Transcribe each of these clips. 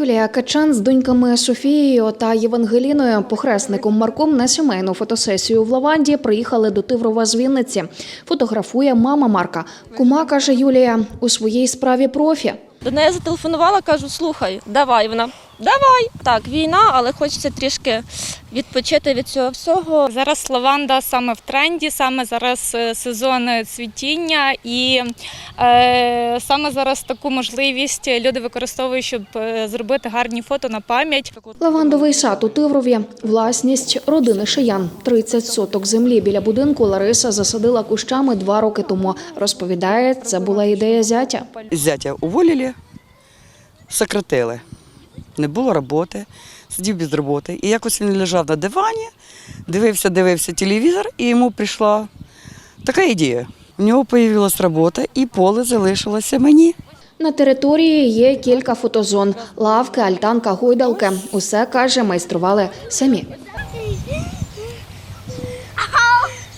Юлія Качан з доньками Софією та Євангеліною, похресником Марком на сімейну фотосесію в Лаванді приїхали до Тиврова з Вінниці. Фотографує мама Марка. Кума каже Юлія у своїй справі профі. До неї зателефонувала, кажу, слухай, давай вона. Давай. Так, війна, але хочеться трішки відпочити від цього всього. Зараз лаванда саме в тренді, саме зараз е, сезон цвітіння, і е, саме зараз таку можливість люди використовують, щоб е, зробити гарні фото на пам'ять. Лавандовий сад у Тиврові – власність родини Шиян. 30 соток землі біля будинку Лариса засадила кущами два роки тому. Розповідає, це була ідея зятя. Зятя уволили, сократили. Не було роботи, сидів без роботи. І якось він лежав на дивані, дивився, дивився телевізор, і йому прийшла така ідея. У нього з'явилася робота, і поле залишилося мені. На території є кілька фотозон – лавки, альтанка, гойдалки. Усе, каже, майстрували самі.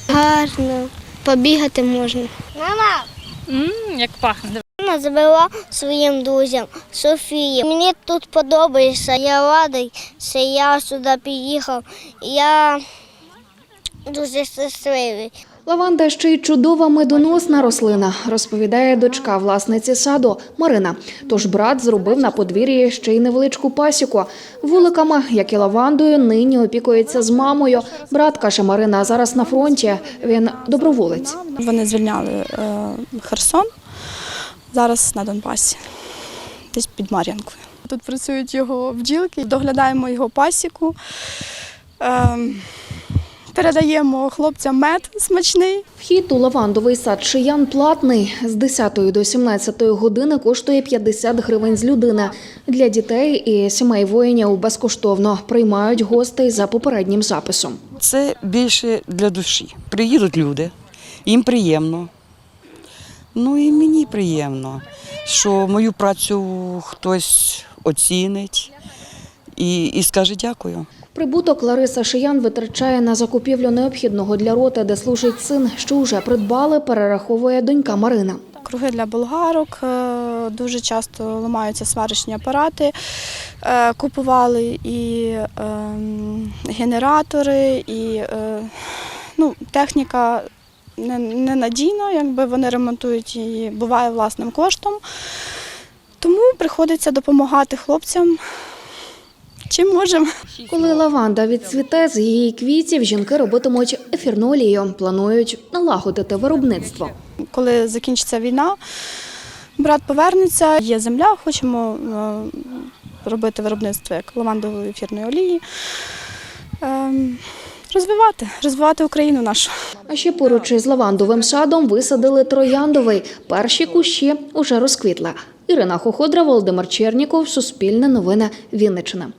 Гарно, побігати можна. Мама, м як пахне. Мама завела своїм друзям Софії. Мені тут подобається. Я радий, що я сюди приїхав. Я дуже щасливий. Лаванда ще й чудова медоносна рослина, розповідає дочка власниці саду Марина. Тож брат зробив на подвір'ї ще й невеличку пасіку. Вуликами, як і лавандою, нині опікується з мамою. Брат, каже Марина, зараз на фронті. Він доброволець. Вони звільняли е, Херсон, зараз на Донбасі, десь під Мар'янкою. Тут працюють його бджілки, доглядаємо його пасіку, е, передаємо хлопцям мед смачний. Вхід у лавандовий сад Шиян платний. З 10 до 17 години коштує 50 гривень з людини. Для дітей і сімей воїнів безкоштовно приймають гостей за попереднім записом. Це більше для душі. Приїдуть люди, їм приємно. Ну і мені приємно, що мою працю хтось оцінить і, і скаже дякую. Прибуток Лариса Шиян витрачає на закупівлю необхідного для роти, де служить син, що вже придбали, перераховує донька Марина. Круги для болгарок, е, дуже часто ламаються сварочні апарати. Е, Купували і е, генератори, і е, ну, техніка ненадійна, якби вони ремонтують її, буває власним коштом. Тому приходиться допомагати хлопцям. Чим можемо. Коли лаванда відцвіте, з її квітів жінки робитимуть ефірну олію. Планують налагодити виробництво. Коли закінчиться війна, брат повернеться, є земля, хочемо е, робити виробництво як лавандової ефірної олії. Розвивати, розвивати Україну нашу. А ще поруч із лавандовим садом висадили трояндовий. Перші кущі уже розквітли. Ірина Хоходра, Володимир Черніков, Суспільне новини, Вінниччина.